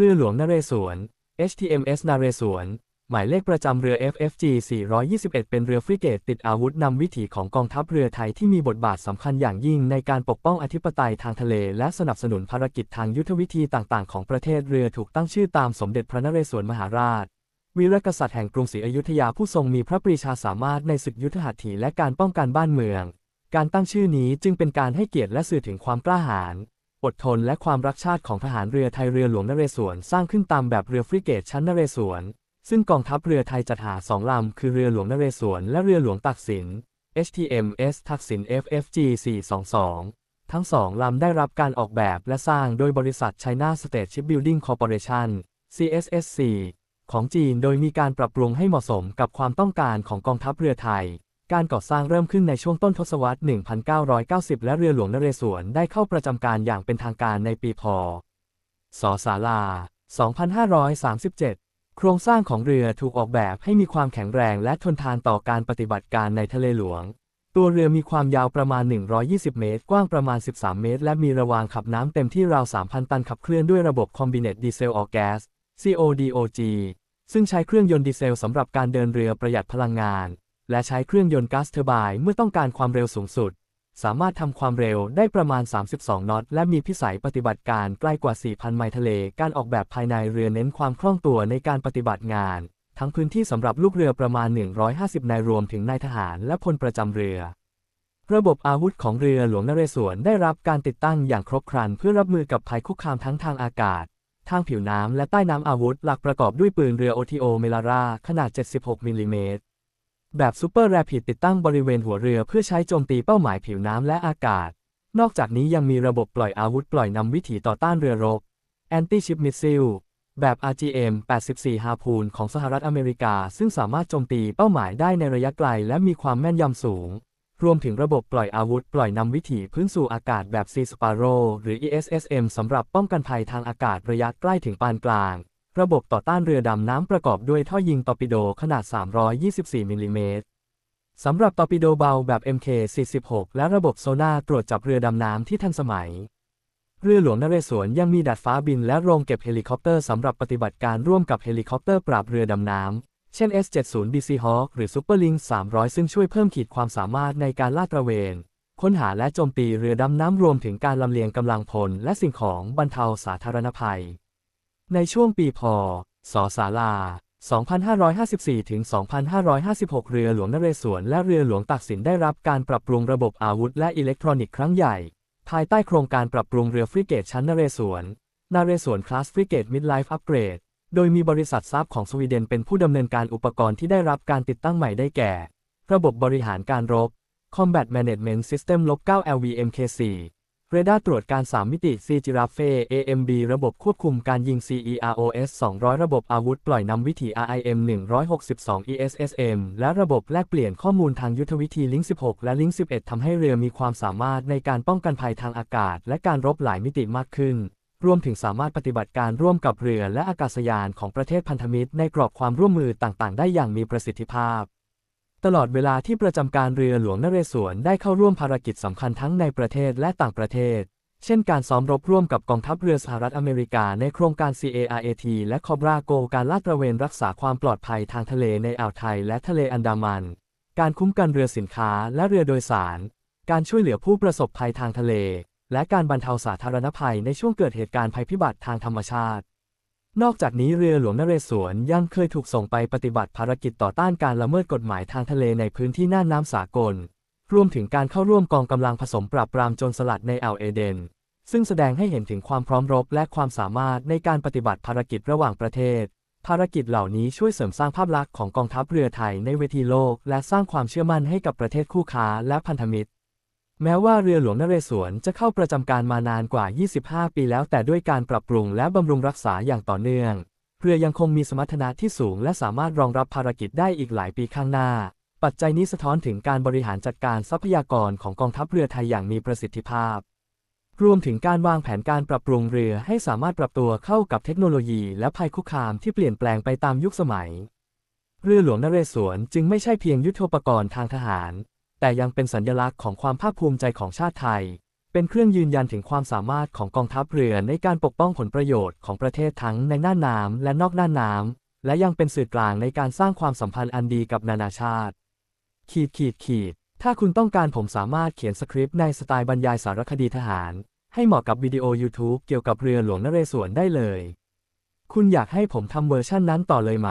เรือหลวงนเรศวร HTMS นเรศวร หมายเลขประจำเรือ FFG 421 เป็นเรือฟริเกตติดอาวุธนำวิถีของกองทัพเรือไทยที่มีบทบาทสำคัญอย่างยิ่งในการปกป้องอธิปไตยทางทะเล และสนับสนุนภารกิจทางยุทธวิธีต่างๆ ของประเทศเรือถูกตั้งชื่อตามสมเด็จพระนเรศวรมหาราช วีรกษัตริย์แห่งกรุงศรีอยุธยาผู้ทรงมีพระปรีชาสามารถในศึกยุทธหัตถีและการป้องกันบ้านเมือง การตั้งชื่อนี้จึงเป็นการให้เกียรติและสื่อถึงความกล้าหาญ อดทนและความรักชาติของทหารเรือไทยเรือหลวงนเรศวรสร้างขึ้นตามแบบเรือฟริเกตชั้นนเรศวร ซึ่งกองทัพเรือไทยจัดหาสองลำคือเรือหลวงนเรศวรและเรือหลวงตักสิน HTMS ทักษิณ FFG 422 ทั้งสองลำได้รับการออกแบบและสร้างโดยบริษัท China State Shipbuilding Corporation CSSC ของจีนโดยมีการปรับปรุงให้เหมาะสมกับความต้องการของกองทัพเรือไทย การก่อสร้างเริ่มขึ้นในช่วงต้นทศวรรษ 1990 และเรือหลวงนเรศวรได้เข้าประจำการอย่างเป็นทางการในปีพศศาลา 2537 โครงสร้างของเรือถูกออกแบบให้มีความแข็งแรงและทนทานต่อการปฏิบัติการในทะเลหลวง ตัวเรือมีความยาวประมาณ 120 เมตร กว้างประมาณ 13 เมตร และมีระวางขับน้ำเต็มที่ราว 3,000 ตันขับเคลื่อนด้วยระบบคอมบิเนตดีเซลออแก๊ส CODOG ซึ่งใช้เครื่องยนต์ดีเซลสำหรับการเดินเรือประหยัดพลังงาน และใช้เครื่องยนต์ก๊าซเทอร์ไบน์เมื่อต้องการความเร็วสูงสุด สามารถทำความเร็วได้ประมาณ 32 นอต และมีพิสัยปฏิบัติการใกล้กว่า 4,000 ไมล์ทะเล การออกแบบภายในเรือเน้นความคล่องตัวในการปฏิบัติงาน ทั้งพื้นที่สำหรับลูกเรือประมาณ 150 นายรวมถึงนายทหารและพลประจำเรือ ระบบอาวุธของเรือหลวงนเรศวรได้รับการติดตั้งอย่างครบครันเพื่อรับมือกับภัยคุกคามทั้งทางอากาศทางผิวน้ำและใต้น้ำอาวุธหลักประกอบด้วยปืนเรือ OTO เมลาราขนาด 76 มิลลิเมตร แบบซูเปอร์แรปิดติดตั้งบริเวณหัวเรือเพื่อใช้โจมตีเป้าหมายผิวน้ำและอากาศ นอกจากนี้ยังมีระบบปล่อยอาวุธปล่อยนำวิถีต่อต้านเรือรบ Anti-Ship Missile แบบ RGM 84 Harpoon ของสหรัฐอเมริกา ซึ่งสามารถโจมตีเป้าหมายได้ในระยะไกลและมีความแม่นยำสูง รวมถึงระบบปล่อยอาวุธปล่อยนำวิถีพื้นสู่อากาศแบบ Sea Sparrow หรือ ESSM สำหรับป้องกันภัยทางอากาศระยะใกล้ถึงปานกลาง ระบบต่อต้านเรือดำน้ำประกอบด้วยท่อยิงตอร์ปิโดขนาด 324 มิลลิเมตรสำหรับตอร์ปิโดเบาแบบ MK46 และระบบโซน่าตรวจจับเรือดำน้ำที่ทันสมัย เรือหลวงนเรศวรยังมีดาดฟ้าบินและโรงเก็บเฮลิคอปเตอร์สำหรับปฏิบัติการร่วมกับเฮลิคอปเตอร์ปราบเรือดำน้ำ เช่น S70 BC Hawk หรือ Superlink 300 ซึ่งช่วยเพิ่มขีดความสามารถในการลาดตระเวน ค้นหาและโจมตีเรือดำน้ำรวมถึงการลำเลียงกำลังพลและสิ่งของบรรเทาสาธารณภัย ในช่วงปีพศศาลา 2554 ถึง 2556 เรือหลวงนเรศวรและเรือหลวงตักสินได้รับการปรับปรุงระบบอาวุธและอิเล็กทรอนิกส์ครั้งใหญ่ ภายใต้โครงการปรับปรุงเรือฟริเกตชั้นนเรศวรนเรศวรคลาสฟริเกตมิดไลฟ์อัปเกรด โดยมีบริษัทซับของสวีเดนเป็นผู้ดำเนินการอุปกรณ์ที่ได้รับการติดตั้งใหม่ได้แก่ ระบบบริหารการรบ Combat Management System ลบ9 LVMK4 เรดาร์ตรวจการ 3 มิติ C Giraffe AMB ระบบควบคุมการยิง CEROS 200 ระบบอาวุธปล่อยนำวิถี RIM 162 ESSM และระบบแลกเปลี่ยนข้อมูลทางยุทธวิธีลิงก์16 และลิงก์11ทำให้เรือมีความสามารถในการป้องกันภัยทางอากาศ และการรบหลายมิติมากขึ้น รวมถึงสามารถปฏิบัติการร่วมกับเรือและอากาศยานของประเทศพันธมิตรในกรอบความร่วมมือต่างๆ ได้อย่างมีประสิทธิภาพ ตลอดเวลาที่ประจำการเรือหลวงนเรศวรได้เข้าร่วมภารกิจสำคัญทั้งในประเทศและต่างประเทศ เช่นการซ้อมรบร่วมกับกองทัพเรือสหรัฐอเมริกาในโครงการ CARAT และ Cobra Go การลาดตระเวนรักษาความปลอดภัยทางทะเลในอ่าวไทยและทะเลอันดามัน การคุ้มกันเรือสินค้าและเรือโดยสาร การช่วยเหลือผู้ประสบภัยทางทะเล และการบรรเทาสาธารณภัยในช่วงเกิดเหตุการณ์ภัยพิบัติทางธรรมชาติ นอกจากนี้เรือหลวงนเรศวรยังเคยถูกส่งไปปฏิบัติภารกิจต่อต้านการละเมิดกฎหมายทางทะเลในพื้นที่น่านน้ำสากล รวมถึงการเข้าร่วมกองกำลังผสมปราบปรามโจรสลัดในอ่าวเอเดน ซึ่งแสดงให้เห็นถึงความพร้อมรบและความสามารถในการปฏิบัติภารกิจระหว่างประเทศ ภารกิจเหล่านี้ช่วยเสริมสร้างภาพลักษณ์ของกองทัพเรือไทยในเวทีโลก และสร้างความเชื่อมั่นให้กับประเทศคู่ค้าและพันธมิตร แม้ว่าเรือหลวงนเรศวรจะเข้าประจำการมานานกว่า 25 ปีแล้วแต่ด้วยการปรับปรุงและบำรุงรักษาอย่างต่อเนื่อง เรือยังคงมีสมรรถนะที่สูงและสามารถรองรับภารกิจได้อีกหลายปีข้างหน้า ปัจจัยนี้สะท้อนถึงการบริหารจัดการทรัพยากรของกองทัพเรือไทยอย่างมีประสิทธิภาพ รวมถึงการวางแผนการปรับปรุงเรือให้สามารถปรับตัวเข้ากับเทคโนโลยีและภัยคุกคามที่เปลี่ยนแปลงไปตามยุคสมัย เรือหลวงนเรศวรจึงไม่ใช่เพียงยุทโธปกรณ์ทางทหาร แต่ยังเป็นสัญลักษณ์ของความภาคภูมิใจของชาติไทย เป็นเครื่องยืนยันถึงความสามารถของกองทัพเรือในการปกป้องผลประโยชน์ของประเทศทั้งในหน่าน้ำและนอกหน่านน้ำและยังเป็นสื่อกลางในการสร้างความสัมพันธ์อันดีกับนานาชาติ ขีดขีดขีด ถ้าคุณต้องการผมสามารถเขียนสคริปต์ในสไตล์บรรยายสารคดีทหาร ให้เหมาะกับวิดีโอ YouTube เกี่ยวกับเรือหลวงนเรศวรได้เลย คุณอยากให้ผมทำเวอร์ชั่นนั้นต่อเลยไหม